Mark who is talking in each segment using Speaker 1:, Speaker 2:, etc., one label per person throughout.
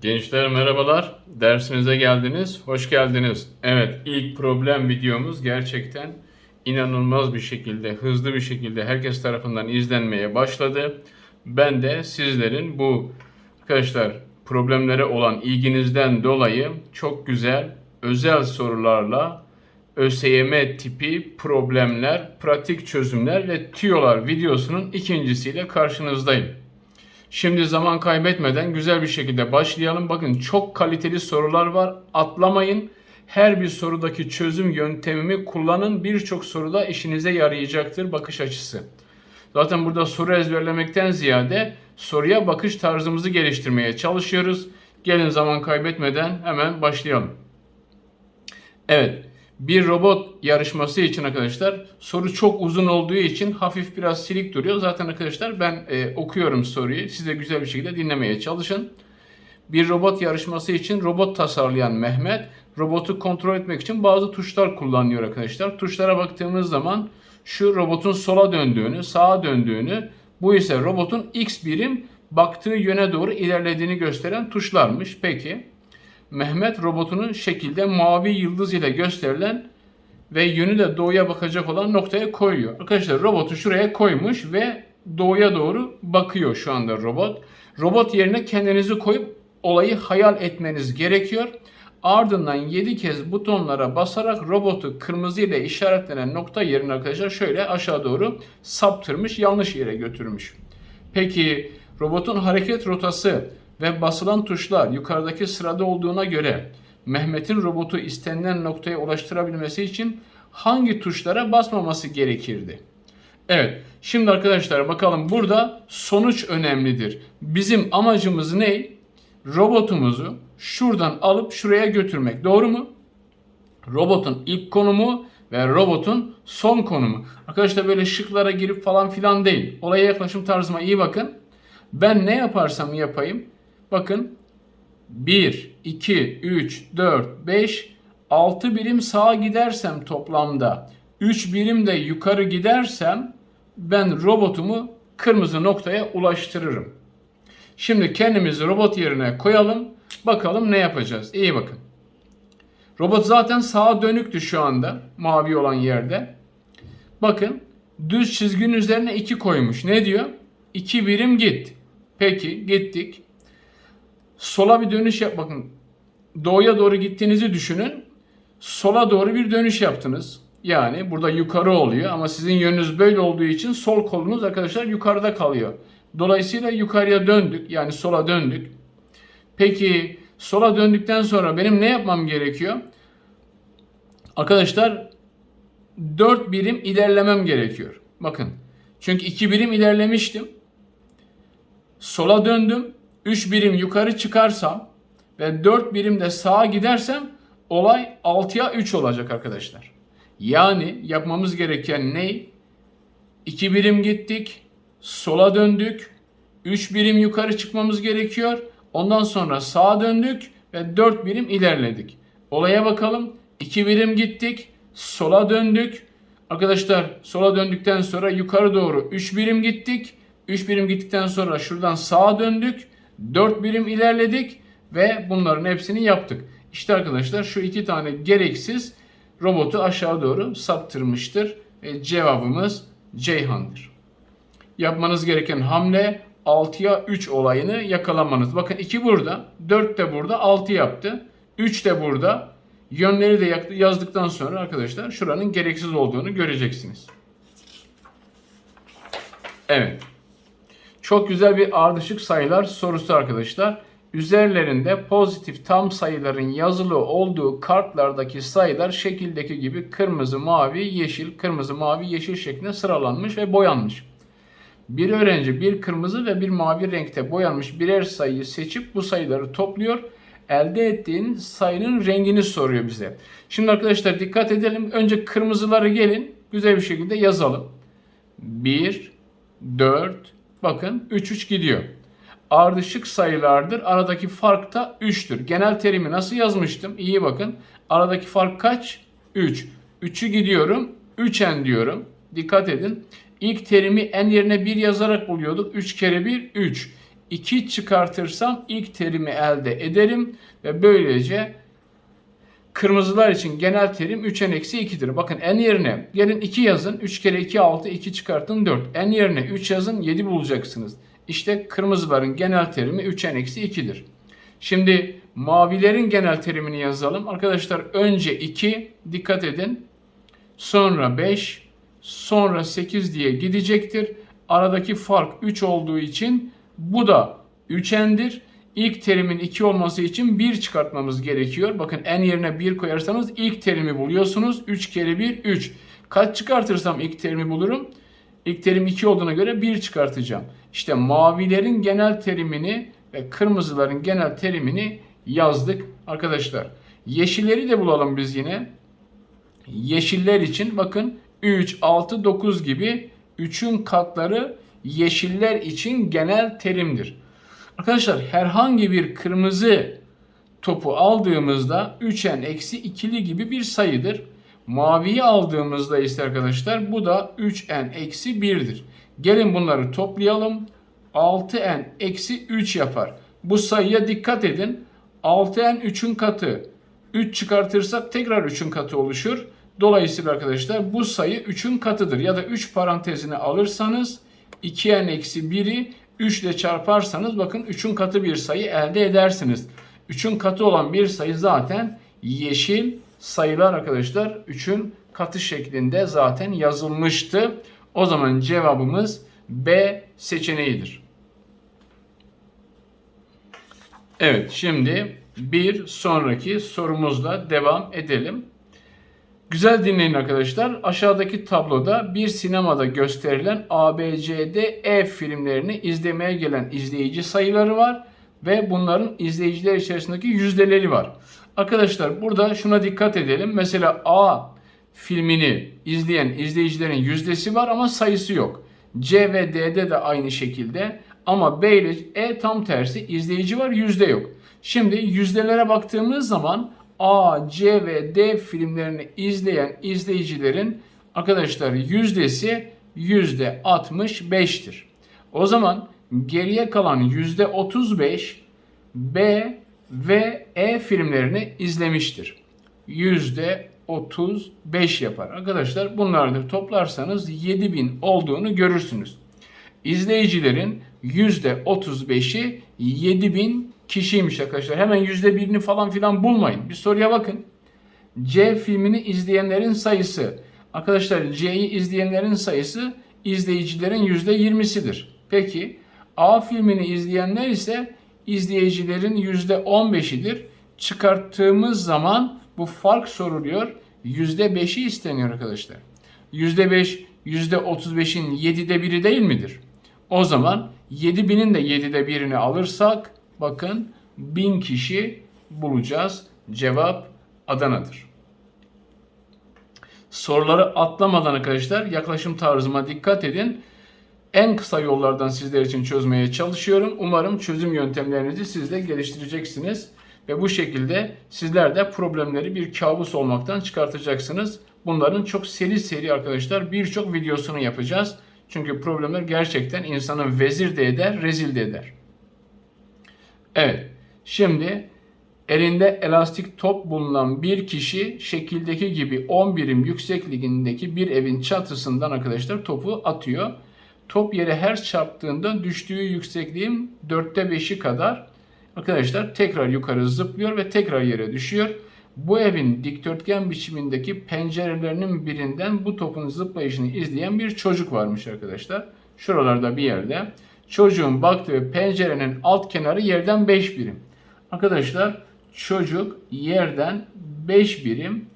Speaker 1: Gençler merhabalar. Dersinize geldiniz. Hoş geldiniz. Evet, ilk problem videomuz gerçekten inanılmaz bir şekilde, hızlı bir şekilde herkes tarafından izlenmeye başladı. Ben de sizlerin bu arkadaşlar problemlere olan ilginizden dolayı çok güzel özel sorularla ÖSYM tipi problemler, pratik çözümler ve tüyolar videosunun ikincisiyle karşınızdayım. Şimdi zaman kaybetmeden güzel bir şekilde başlayalım. Bakın çok kaliteli sorular var. Atlamayın. Her bir sorudaki çözüm yöntemimi kullanın. Birçok soruda işinize yarayacaktır bakış açısı. Zaten burada soru ezberlemekten ziyade soruya bakış tarzımızı geliştirmeye çalışıyoruz. Gelin zaman kaybetmeden hemen başlayalım. Evet, bir robot yarışması için arkadaşlar soru çok uzun olduğu için hafif biraz silik duruyor. Zaten arkadaşlar ben e, okuyorum soruyu. Siz de güzel bir şekilde dinlemeye çalışın. Bir robot yarışması için robot tasarlayan Mehmet robotu kontrol etmek için bazı tuşlar kullanıyor arkadaşlar. Tuşlara baktığımız zaman şu robotun sola döndüğünü, sağa döndüğünü, bu ise robotun x birim baktığı yöne doğru ilerlediğini gösteren tuşlarmış. Peki Mehmet robotunun şekilde mavi yıldız ile gösterilen ve yönü de doğuya bakacak olan noktaya koyuyor. Arkadaşlar robotu şuraya koymuş ve doğuya doğru bakıyor şu anda robot. Robot yerine kendinizi koyup olayı hayal etmeniz gerekiyor. Ardından 7 kez butonlara basarak robotu kırmızı ile işaretlenen nokta yerine arkadaşlar şöyle aşağı doğru saptırmış, yanlış yere götürmüş. Peki robotun hareket rotası ve basılan tuşlar yukarıdaki sırada olduğuna göre Mehmet'in robotu istenilen noktaya ulaştırabilmesi için hangi tuşlara basmaması gerekirdi? Evet, şimdi arkadaşlar bakalım burada sonuç önemlidir. Bizim amacımız ne? Robotumuzu şuradan alıp şuraya götürmek. Doğru mu? Robotun ilk konumu ve robotun son konumu. Arkadaşlar böyle şıklara girip falan filan değil. Olaya yaklaşım tarzıma iyi bakın. Ben ne yaparsam yapayım. Bakın 1, 2, 3, 4, 5, 6 birim sağa gidersem toplamda 3 birim de yukarı gidersem ben robotumu kırmızı noktaya ulaştırırım. Şimdi kendimizi robot yerine koyalım. Bakalım ne yapacağız. İyi bakın. Robot zaten sağa dönüktü şu anda. Mavi olan yerde. Bakın düz çizginin üzerine 2 koymuş. Ne diyor? 2 birim git. Peki gittik. Sola bir dönüş yap. Bakın doğuya doğru gittiğinizi düşünün. Sola doğru bir dönüş yaptınız. Yani burada yukarı oluyor ama sizin yönünüz böyle olduğu için sol kolunuz arkadaşlar yukarıda kalıyor. Dolayısıyla yukarıya döndük yani sola döndük. Peki sola döndükten sonra benim ne yapmam gerekiyor? Arkadaşlar 4 birim ilerlemem gerekiyor. Bakın. Çünkü 2 birim ilerlemiştim. Sola döndüm. 3 birim yukarı çıkarsam ve 4 birim de sağa gidersem olay 6'ya 3 olacak arkadaşlar. Yani yapmamız gereken ne? 2 birim gittik, sola döndük, 3 birim yukarı çıkmamız gerekiyor. Ondan sonra sağa döndük ve 4 birim ilerledik. Olaya bakalım. 2 birim gittik, sola döndük. Arkadaşlar sola döndükten sonra yukarı doğru 3 birim gittik. 3 birim gittikten sonra şuradan sağa döndük. 4 birim ilerledik ve bunların hepsini yaptık. İşte arkadaşlar şu iki tane gereksiz robotu aşağı doğru saptırmıştır. E, cevabımız Ceyhan'dır. Yapmanız gereken hamle 6'ya 3 olayını yakalamanız. Bakın 2 burada, 4 de burada, 6 yaptı. 3 de burada. Yönleri de yazdıktan sonra arkadaşlar şuranın gereksiz olduğunu göreceksiniz. Evet. Çok güzel bir ardışık sayılar sorusu arkadaşlar. Üzerlerinde pozitif tam sayıların yazılı olduğu kartlardaki sayılar şekildeki gibi kırmızı, mavi, yeşil, kırmızı, mavi, yeşil şeklinde sıralanmış ve boyanmış. Bir öğrenci bir kırmızı ve bir mavi renkte boyanmış birer sayıyı seçip bu sayıları topluyor. Elde ettiğin sayının rengini soruyor bize. Şimdi arkadaşlar dikkat edelim. Önce kırmızıları gelin güzel bir şekilde yazalım. 1, 4, bakın 3, 3 gidiyor. Ardışık sayılardır. Aradaki fark da 3'tür. Genel terimi nasıl yazmıştım? İyi bakın. Aradaki fark kaç? 3. 3'ü gidiyorum. 3n diyorum. Dikkat edin. İlk terimi n yerine 1 yazarak buluyorduk. 3 kere 1 3. 2 çıkartırsam ilk terimi elde ederim ve böylece kırmızılar için genel terim 3n eksi 2'dir. Bakın n yerine gelin 2 yazın. 3 kere 2 6 2 çıkartın 4. n yerine 3 yazın 7 bulacaksınız. İşte kırmızıların genel terimi 3n eksi 2'dir. Şimdi mavilerin genel terimini yazalım. Arkadaşlar önce 2 dikkat edin. Sonra 5 sonra 8 diye gidecektir. Aradaki fark 3 olduğu için bu da 3n'dir. İlk terimin 2 olması için 1 çıkartmamız gerekiyor. Bakın n yerine 1 koyarsanız ilk terimi buluyorsunuz. 3 kere 1 3. Kaç çıkartırsam ilk terimi bulurum? İlk terim 2 olduğuna göre 1 çıkartacağım. İşte mavilerin genel terimini ve kırmızıların genel terimini yazdık arkadaşlar. Yeşilleri de bulalım biz yine. Yeşiller için bakın 3, 6, 9 gibi 3'ün katları yeşiller için genel terimdir. Arkadaşlar herhangi bir kırmızı topu aldığımızda 3n eksi ikili gibi bir sayıdır. Maviyi aldığımızda ise arkadaşlar bu da 3n eksi 1'dir. Gelin bunları toplayalım. 6n eksi 3 yapar. Bu sayıya dikkat edin. 6n 3'ün katı. 3 çıkartırsak tekrar 3'ün katı oluşur. Dolayısıyla arkadaşlar bu sayı 3'ün katıdır. Ya da 3 parantezine alırsanız 2n eksi 1'i 3 ile çarparsanız bakın 3'ün katı bir sayı elde edersiniz. 3'ün katı olan bir sayı zaten yeşil sayılar arkadaşlar 3'ün katı şeklinde zaten yazılmıştı. O zaman cevabımız B seçeneğidir. Evet şimdi bir sonraki sorumuzla devam edelim. Güzel dinleyin arkadaşlar. Aşağıdaki tabloda bir sinemada gösterilen ABCD E filmlerini izlemeye gelen izleyici sayıları var ve bunların izleyiciler içerisindeki yüzdeleri var. Arkadaşlar burada şuna dikkat edelim. Mesela A filmini izleyen izleyicilerin yüzdesi var ama sayısı yok. C ve D'de de aynı şekilde ama B ile E tam tersi izleyici var yüzde yok. Şimdi yüzdelere baktığımız zaman A, C ve D filmlerini izleyen izleyicilerin arkadaşlar yüzdesi yüzde 65'tir. O zaman geriye kalan yüzde 35 B ve E filmlerini izlemiştir. Yüzde 35 yapar. Arkadaşlar bunları da toplarsanız 7000 olduğunu görürsünüz. İzleyicilerin %35'i 7000 kişiymiş arkadaşlar. Hemen %1'ini falan filan bulmayın. Bir soruya bakın. C filmini izleyenlerin sayısı. Arkadaşlar C'yi izleyenlerin sayısı izleyicilerin %20'sidir. Peki A filmini izleyenler ise izleyicilerin %15'idir. Çıkarttığımız zaman bu fark soruluyor. %5'i isteniyor arkadaşlar. %5 %35'in 7'de biri değil midir? O zaman 7000'in de 7'de 1'ini alırsak bakın 1000 kişi bulacağız. Cevap Adana'dır. Soruları atlamadan arkadaşlar yaklaşım tarzıma dikkat edin. En kısa yollardan sizler için çözmeye çalışıyorum. Umarım çözüm yöntemlerinizi siz de geliştireceksiniz. Ve bu şekilde sizler de problemleri bir kabus olmaktan çıkartacaksınız. Bunların çok seri seri arkadaşlar birçok videosunu yapacağız. Çünkü problemler gerçekten insanı vezir de eder, rezil de eder. Evet, şimdi elinde elastik top bulunan bir kişi şekildeki gibi 10 birim yüksekliğindeki bir evin çatısından arkadaşlar topu atıyor. Top yere her çarptığında düştüğü yüksekliğin dörtte 5'i kadar arkadaşlar tekrar yukarı zıplıyor ve tekrar yere düşüyor. Bu evin dikdörtgen biçimindeki pencerelerinin birinden bu topun zıplayışını izleyen bir çocuk varmış arkadaşlar. Şuralarda bir yerde. Çocuğun baktığı pencerenin alt kenarı yerden 5 birim. Arkadaşlar çocuk yerden 5 birim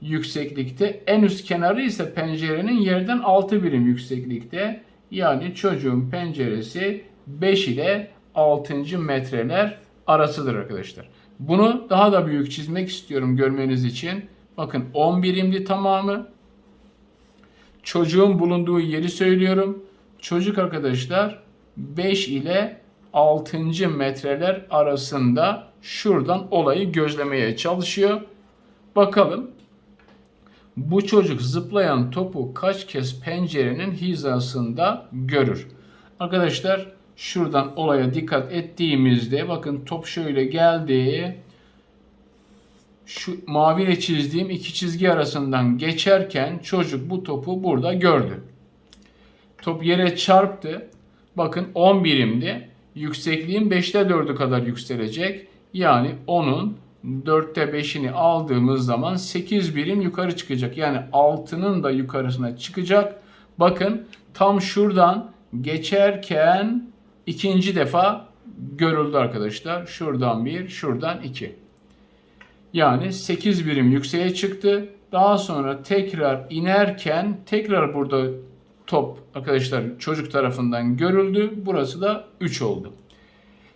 Speaker 1: yükseklikte. En üst kenarı ise pencerenin yerden 6 birim yükseklikte. Yani çocuğun penceresi 5 ile 6. metreler arasıdır arkadaşlar. Bunu daha da büyük çizmek istiyorum görmeniz için. Bakın 10 birimli tamamı. Çocuğun bulunduğu yeri söylüyorum. Çocuk arkadaşlar 5 ile 6. metreler arasında şuradan olayı gözlemeye çalışıyor. Bakalım Bu çocuk zıplayan topu kaç kez pencerenin hizasında görür? Arkadaşlar şuradan olaya dikkat ettiğimizde bakın top şöyle geldi. Şu maviyle çizdiğim iki çizgi arasından geçerken çocuk bu topu burada gördü. Top yere çarptı. Bakın 10 birimdi. Yüksekliğin 5'te 4'ü kadar yükselecek. Yani onun 4'te 5'ini aldığımız zaman 8 birim yukarı çıkacak. Yani 6'nın da yukarısına çıkacak. Bakın tam şuradan geçerken ikinci defa görüldü arkadaşlar. Şuradan bir, şuradan iki. Yani 8 birim yükseğe çıktı. Daha sonra tekrar inerken tekrar burada top arkadaşlar çocuk tarafından görüldü. Burası da 3 oldu.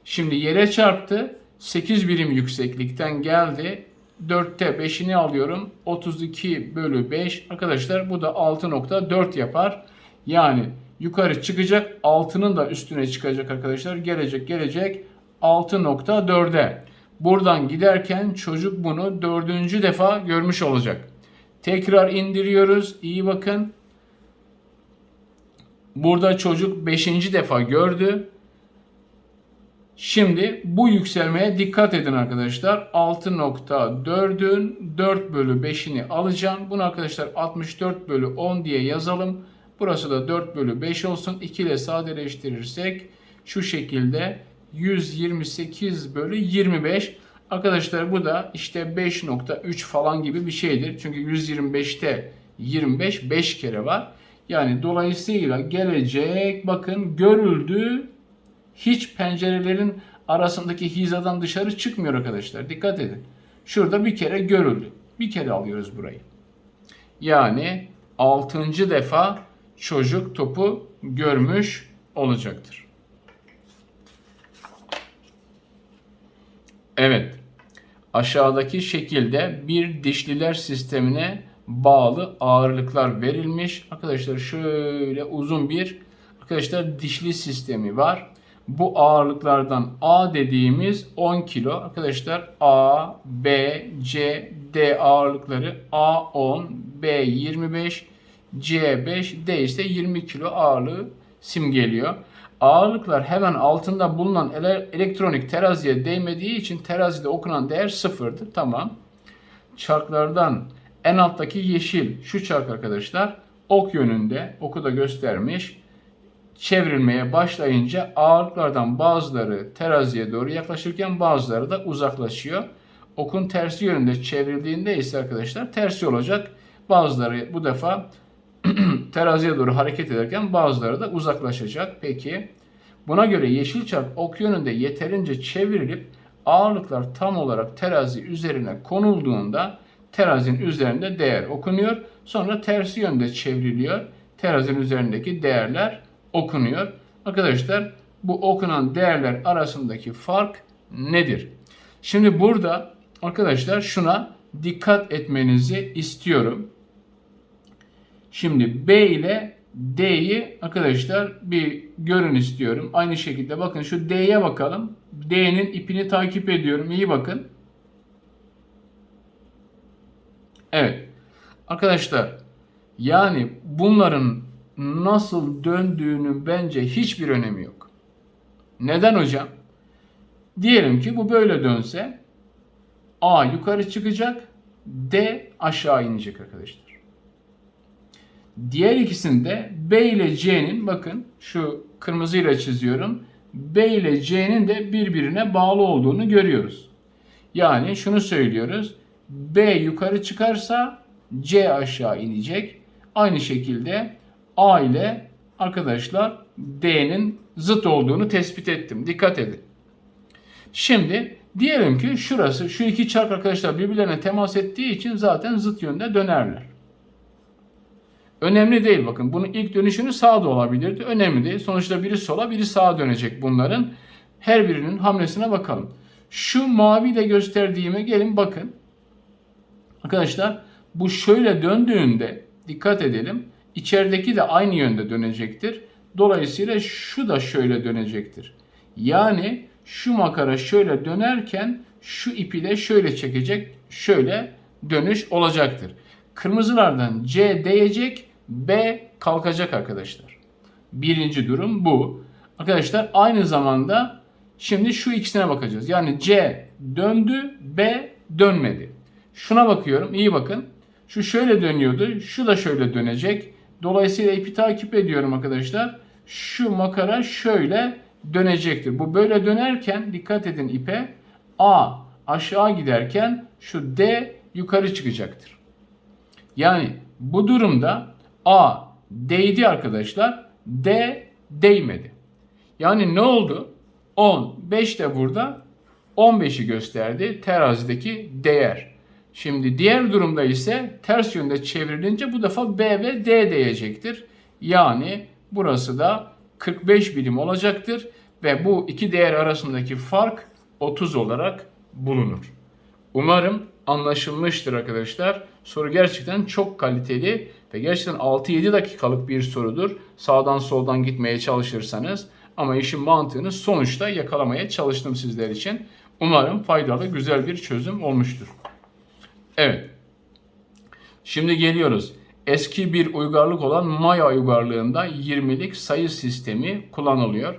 Speaker 1: Şimdi yere çarptı. 8 birim yükseklikten geldi. 4'te 5'ini alıyorum. 32 bölü 5. Arkadaşlar bu da 6.4 yapar. Yani yukarı çıkacak. 6'nın da üstüne çıkacak arkadaşlar. Gelecek gelecek 6.4'e. Buradan giderken çocuk bunu dördüncü defa görmüş olacak. Tekrar indiriyoruz. İyi bakın. Burada çocuk beşinci defa gördü. Şimdi bu yükselmeye dikkat edin arkadaşlar. 6.4'ün 4 bölü 5'ini alacağım. Bunu arkadaşlar 64 bölü 10 diye yazalım. Burası da 4 bölü 5 olsun. 2 ile sadeleştirirsek şu şekilde 128 bölü 25. Arkadaşlar bu da işte 5.3 falan gibi bir şeydir. Çünkü 125'te 25 5 kere var. Yani dolayısıyla gelecek bakın görüldü hiç pencerelerin arasındaki hizadan dışarı çıkmıyor arkadaşlar. Dikkat edin. Şurada bir kere görüldü. Bir kere alıyoruz burayı. Yani 6. defa çocuk topu görmüş olacaktır. Evet. Aşağıdaki şekilde bir dişliler sistemine bağlı ağırlıklar verilmiş. Arkadaşlar şöyle uzun bir arkadaşlar dişli sistemi var. Bu ağırlıklardan A dediğimiz 10 kilo. Arkadaşlar A, B, C, D ağırlıkları A 10, B 25, C 5, D ise 20 kilo ağırlığı simgeliyor. Ağırlıklar hemen altında bulunan ele- elektronik teraziye değmediği için terazide okunan değer sıfırdır. Tamam. Çarklardan en alttaki yeşil şu çark arkadaşlar ok yönünde oku da göstermiş çevrilmeye başlayınca ağırlıklardan bazıları teraziye doğru yaklaşırken bazıları da uzaklaşıyor. Okun tersi yönünde çevrildiğinde ise arkadaşlar tersi olacak. Bazıları bu defa teraziye doğru hareket ederken bazıları da uzaklaşacak. Peki buna göre yeşil çark ok yönünde yeterince çevrilip ağırlıklar tam olarak terazi üzerine konulduğunda terazinin üzerinde değer okunuyor. Sonra tersi yönde çevriliyor. Terazinin üzerindeki değerler okunuyor. Arkadaşlar bu okunan değerler arasındaki fark nedir? Şimdi burada arkadaşlar şuna dikkat etmenizi istiyorum. Şimdi B ile D'yi arkadaşlar bir görün istiyorum. Aynı şekilde bakın şu D'ye bakalım. D'nin ipini takip ediyorum. İyi bakın. Evet. Arkadaşlar yani bunların nasıl döndüğünün bence hiçbir önemi yok. Neden hocam? Diyelim ki bu böyle dönse A yukarı çıkacak, D aşağı inecek arkadaşlar. Diğer ikisinde B ile C'nin bakın şu kırmızıyla çiziyorum. B ile C'nin de birbirine bağlı olduğunu görüyoruz. Yani şunu söylüyoruz. B yukarı çıkarsa C aşağı inecek. Aynı şekilde A ile arkadaşlar D'nin zıt olduğunu tespit ettim. Dikkat edin. Şimdi diyelim ki şurası şu iki çark arkadaşlar birbirlerine temas ettiği için zaten zıt yönde dönerler. Önemli değil bakın. Bunun ilk dönüşünü sağda olabilirdi. Önemli değil. Sonuçta biri sola biri sağa dönecek bunların. Her birinin hamlesine bakalım. Şu mavi de gösterdiğime gelin bakın. Arkadaşlar bu şöyle döndüğünde dikkat edelim. İçerideki de aynı yönde dönecektir. Dolayısıyla şu da şöyle dönecektir. Yani şu makara şöyle dönerken şu ipi de şöyle çekecek. Şöyle dönüş olacaktır. Kırmızılardan C değecek, B kalkacak arkadaşlar. Birinci durum bu. Arkadaşlar aynı zamanda şimdi şu ikisine bakacağız. Yani C döndü, B dönmedi. Şuna bakıyorum, iyi bakın. Şu şöyle dönüyordu, şu da şöyle dönecek. Dolayısıyla ipi takip ediyorum arkadaşlar. Şu makara şöyle dönecektir. Bu böyle dönerken dikkat edin ipe. A aşağı giderken şu D yukarı çıkacaktır. Yani bu durumda A değdi arkadaşlar. D değmedi. Yani ne oldu? 10, 5 de burada 15'i gösterdi terazideki değer. Şimdi diğer durumda ise ters yönde çevrilince bu defa B ve D değecektir. Yani burası da 45 birim olacaktır ve bu iki değer arasındaki fark 30 olarak bulunur. Umarım anlaşılmıştır arkadaşlar. Soru gerçekten çok kaliteli ve gerçekten 6-7 dakikalık bir sorudur. Sağdan soldan gitmeye çalışırsanız ama işin mantığını sonuçta yakalamaya çalıştım sizler için. Umarım faydalı, güzel bir çözüm olmuştur. Evet. Şimdi geliyoruz. Eski bir uygarlık olan Maya uygarlığında 20'lik sayı sistemi kullanılıyor.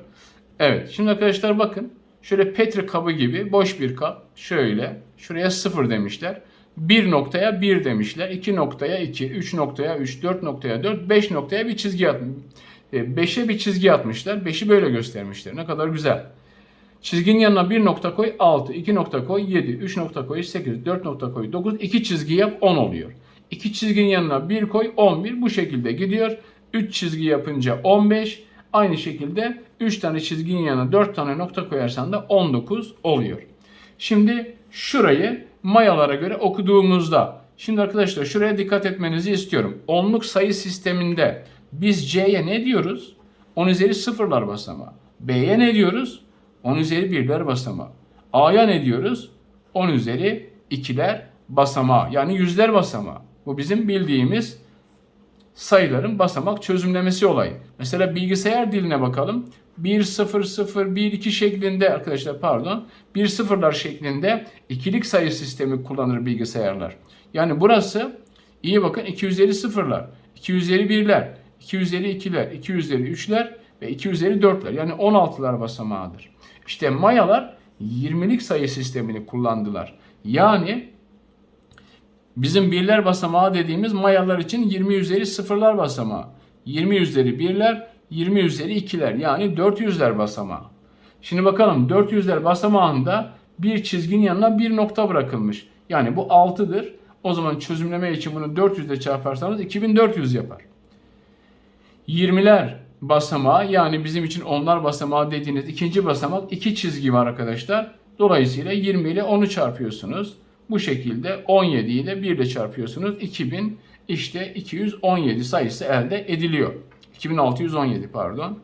Speaker 1: Evet. Şimdi arkadaşlar bakın. Şöyle Petri kabı gibi boş bir kap. Şöyle. Şuraya 0 demişler. 1 noktaya 1 demişler. 2 noktaya 2, 3 noktaya 3, 4 noktaya 4, 5 noktaya bir çizgi atmış. 5'e bir çizgi atmışlar. 5'i böyle göstermişler. Ne kadar güzel. Çizginin yanına bir nokta koy 6, 2 nokta koy 7, 3 nokta koy 8, 4 nokta koy 9, 2 çizgi yap 10 oluyor. 2 çizginin yanına 1 koy 11 bu şekilde gidiyor. 3 çizgi yapınca 15. Aynı şekilde 3 tane çizginin yanına 4 tane nokta koyarsan da 19 oluyor. Şimdi şurayı mayalara göre okuduğumuzda Şimdi arkadaşlar şuraya dikkat etmenizi istiyorum. Onluk sayı sisteminde biz C'ye ne diyoruz? 10 üzeri sıfırlar basamağı. B'ye ne diyoruz? 10 üzeri birler basamağı. A'ya ne diyoruz? 10 üzeri ikiler basamağı. Yani yüzler basamağı. Bu bizim bildiğimiz sayıların basamak çözümlemesi olayı. Mesela bilgisayar diline bakalım. 1 0 0 1 2 şeklinde arkadaşlar pardon 1 sıfırlar şeklinde ikilik sayı sistemi kullanır bilgisayarlar. Yani burası iyi bakın 2 üzeri sıfırlar, 2 üzeri birler, 2 üzeri ikiler, 2 üzeri üçler ve 2 üzeri 4'ler. Yani 16'lar basamağıdır. İşte Mayalar 20'lik sayı sistemini kullandılar. Yani bizim birler basamağı dediğimiz Mayalar için 20 üzeri sıfırlar basamağı. 20 üzeri birler, 20 üzeri ikiler yani 400'ler basamağı. Şimdi bakalım 400'ler basamağında bir çizginin yanına bir nokta bırakılmış. Yani bu 6'dır. O zaman çözümleme için bunu 400 ile çarparsanız 2400 yapar. 20'ler basamağı yani bizim için onlar basamağı dediğiniz ikinci basamak iki çizgi var arkadaşlar. Dolayısıyla 20 ile 10'u çarpıyorsunuz. Bu şekilde 17 ile 1 ile çarpıyorsunuz. 2000 işte 217 sayısı elde ediliyor. 2617 pardon.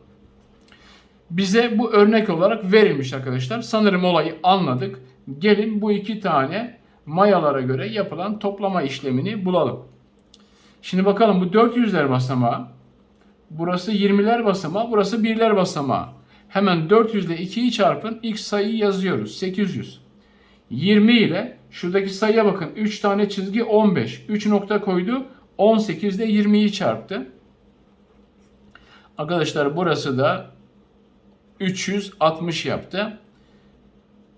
Speaker 1: Bize bu örnek olarak verilmiş arkadaşlar. Sanırım olayı anladık. Gelin bu iki tane mayalara göre yapılan toplama işlemini bulalım. Şimdi bakalım bu 400'ler basamağı. Burası 20'ler basamağı, burası 1'ler basamağı. Hemen 400 ile 2'yi çarpın. X sayıyı yazıyoruz. 800. 20 ile şuradaki sayıya bakın. 3 tane çizgi 15. 3 nokta koydu. 18 ile 20'yi çarptı. Arkadaşlar burası da 360 yaptı.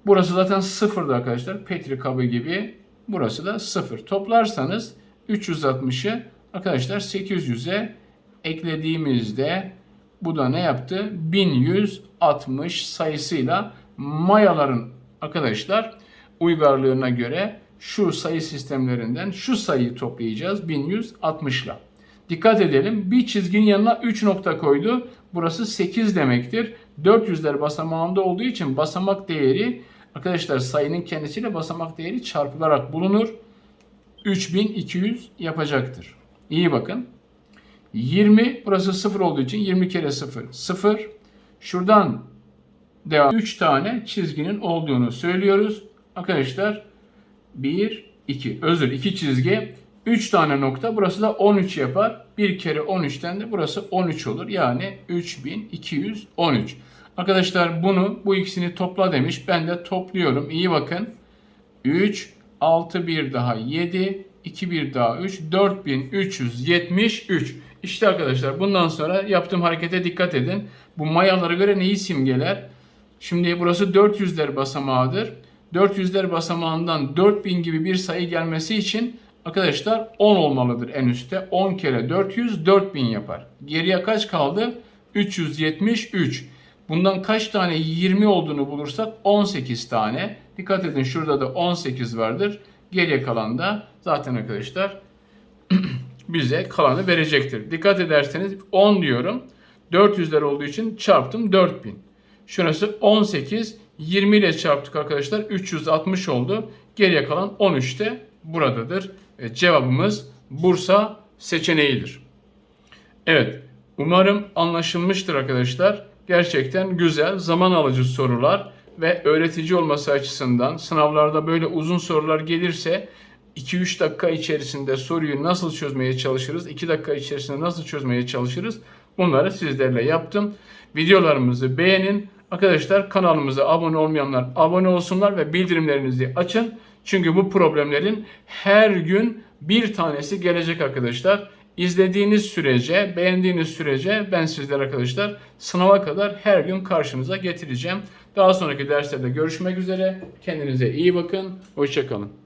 Speaker 1: Burası zaten sıfırdı arkadaşlar. Petri kabı gibi. Burası da sıfır. Toplarsanız 360'ı arkadaşlar 800'e eklediğimizde bu da ne yaptı? 1160 sayısıyla mayaların arkadaşlar uygarlığına göre şu sayı sistemlerinden şu sayıyı toplayacağız 1160 ile. Dikkat edelim bir çizginin yanına 3 nokta koydu. Burası 8 demektir. 400'ler basamağında olduğu için basamak değeri arkadaşlar sayının kendisiyle basamak değeri çarpılarak bulunur. 3200 yapacaktır. İyi bakın. 20 burası 0 olduğu için 20 kere 0 0. Şuradan devam 3 tane çizginin olduğunu söylüyoruz. Arkadaşlar 1 2 özür 2 çizgi 3 tane nokta burası da 13 yapar. 1 kere 13'ten de burası 13 olur. Yani 3213. Arkadaşlar bunu bu ikisini topla demiş. Ben de topluyorum. İyi bakın. 3 6 1 daha 7 2 bir daha 3 4373. İşte arkadaşlar bundan sonra yaptığım harekete dikkat edin. Bu mayalara göre neyi simgeler? Şimdi burası 400'ler basamağıdır. 400'ler basamağından 4000 gibi bir sayı gelmesi için arkadaşlar 10 olmalıdır en üstte. 10 kere 400 4000 yapar. Geriye kaç kaldı? 373. Bundan kaç tane 20 olduğunu bulursak 18 tane. Dikkat edin şurada da 18 vardır. Geriye kalan da zaten arkadaşlar bize kalanı verecektir. Dikkat ederseniz 10 diyorum. 400'ler olduğu için çarptım 4000. Şurası 18. 20 ile çarptık arkadaşlar. 360 oldu. Geriye kalan 13 de buradadır. E, cevabımız Bursa seçeneğidir. Evet. Umarım anlaşılmıştır arkadaşlar. Gerçekten güzel, zaman alıcı sorular ve öğretici olması açısından sınavlarda böyle uzun sorular gelirse 2-3 dakika içerisinde soruyu nasıl çözmeye çalışırız, 2 dakika içerisinde nasıl çözmeye çalışırız bunları sizlerle yaptım. Videolarımızı beğenin. Arkadaşlar kanalımıza abone olmayanlar abone olsunlar ve bildirimlerinizi açın. Çünkü bu problemlerin her gün bir tanesi gelecek arkadaşlar. İzlediğiniz sürece, beğendiğiniz sürece ben sizler arkadaşlar sınava kadar her gün karşınıza getireceğim. Daha sonraki derslerde görüşmek üzere. Kendinize iyi bakın. Hoşçakalın.